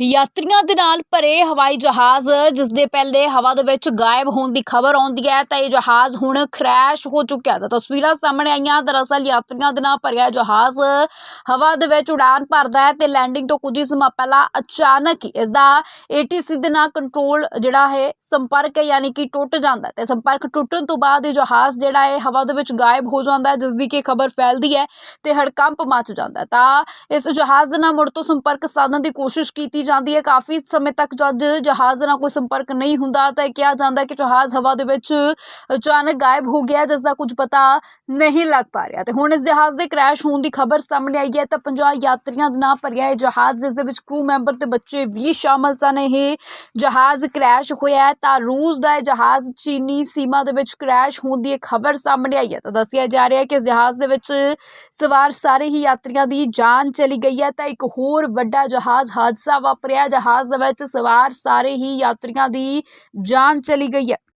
ਯਾਤਰੀਆਂ ਦੇ ਨਾਲ ਭਰੇ ਹਵਾਈ ਜਹਾਜ਼, ਜਿਸ ਦੇ ਪਹਿਲੇ ਹਵਾ ਦੇ ਵਿੱਚ ਗਾਇਬ ਹੋਣ ਦੀ ਖਬਰ ਆਉਂਦੀ ਹੈ, ਤਾਂ ਇਹ ਜਹਾਜ਼ ਹੁਣ ਕ੍ਰੈਸ਼ ਹੋ ਚੁੱਕਿਆ ਤਾਂ ਤਸਵੀਰਾਂ ਸਾਹਮਣੇ ਆਈਆਂ। ਦਰਅਸਲ ਯਾਤਰੀਆਂ ਦੇ ਨਾਲ ਭਰਿਆ ਜਹਾਜ਼ ਹਵਾ ਦੇ ਵਿੱਚ ਉਡਾਨ ਭਰਦਾ ਹੈ ਤੇ ਲੈਂਡਿੰਗ ਤੋਂ ਕੁਝ ਹੀ ਸਮਾਂ ਪਹਿਲਾਂ ਅਚਾਨਕ ਹੀ ਇਸ ਦਾ ਏਟੀਸੀ ਦੇ ਨਾਲ ਕੰਟਰੋਲ ਜਿਹੜਾ ਹੈ, ਸੰਪਰਕ ਹੈ, ਯਾਨੀ ਕਿ ਟੁੱਟ ਜਾਂਦਾ ਹੈ। ਤੇ ਸੰਪਰਕ ਟੁੱਟਣ ਤੋਂ ਬਾਅਦ ਇਹ ਜਹਾਜ਼ ਜਿਹੜਾ ਹੈ, ਹਵਾ ਦੇ ਵਿੱਚ ਗਾਇਬ ਹੋ ਜਾਂਦਾ ਹੈ ਜਿਸ ਦੀ ਕਿ ਖਬਰ ਫੈਲਦੀ ਹੈ ਤੇ ਹੜਕੰਪ ਮਚ ਜਾਂਦਾ ਤਾਂ ਇਸ ਜਹਾਜ਼ ਦੇ ਨਾਲ ਮੁੜ ਤੋਂ ਸੰਪਰਕ ਸਾਧਨ ਦੀ ਕੋਸ਼ਿਸ਼ ਕੀਤੀ ਜਾਂਦੀ ਹੈ। ਕਾਫੀ ਸਮੇਂ ਤੱਕ ਜਦ ਜਹਾਜ਼ ਨਾਲ ਕੋਈ ਸੰਪਰਕ ਨਹੀਂ ਹੁੰਦਾ ਤਾਂ ਇਹ ਕਿਹਾ ਜਾਂਦਾ ਕਿ ਜਹਾਜ਼ ਹਵਾ ਦੇ ਵਿੱਚ ਅਚਾਨਕ ਗਾਇਬ ਹੋ ਗਿਆ ਜਿਸ ਦਾ ਕੁਝ ਪਤਾ ਨਹੀਂ ਲੱਗ ਪਾ ਰਿਹਾ। ਤੇ ਹੁਣ ਇਸ ਜਹਾਜ਼ ਦੇ ਕ੍ਰੈਸ਼ ਹੋਣ ਦੀ ਖਬਰ ਸਾਹਮਣੇ ਆਈ ਹੈ ਤਾਂ 50 ਯਾਤਰੀਆਂ ਦੇ ਨਾਲ ਭਰਿਆ ਇਹ ਜਹਾਜ਼, ਜਿਸ ਦੇ ਵਿੱਚ ਕਰੂ ਮੈਂਬਰ ਤੇ ਬੱਚੇ ਵੀ ਸ਼ਾਮਲ ਸਨ। ਇਹ ਜਹਾਜ਼ ਕ੍ਰੈਸ਼ ਹੋਇਆ ਹੈ ਤਾਂ ਰੂਸ ਦਾ ਇਹ ਜਹਾਜ਼ ਚੀਨੀ ਸੀਮਾ ਦੇ ਵਿੱਚ ਕ੍ਰੈਸ਼ ਹੋਣ ਦੀ ਇੱਕ ਖਬਰ ਸਾਹਮਣੇ ਆਈ ਹੈ। ਤਾਂ ਦੱਸਿਆ ਜਾ ਰਿਹਾ ਹੈ ਕਿ ਇਸ ਜਹਾਜ਼ ਦੇ ਵਿੱਚ ਸਵਾਰ ਸਾਰੇ ਹੀ ਯਾਤਰੀਆਂ ਦੀ ਜਾਨ ਚਲੀ ਗਈ ਹੈ। ਤਾਂ ਇੱਕ ਹੋਰ ਵੱਡਾ ਜਹਾਜ਼ ਹਾਦਸਾ ਵਾਪਰਿਆ ਜਹਾਜ਼ ਦੇ ਵਿੱਚ ਸਵਾਰ ਸਾਰੇ ਹੀ ਯਾਤਰੀਆਂ ਦੀ ਜਾਨ ਚਲੀ ਗਈ ਹੈ।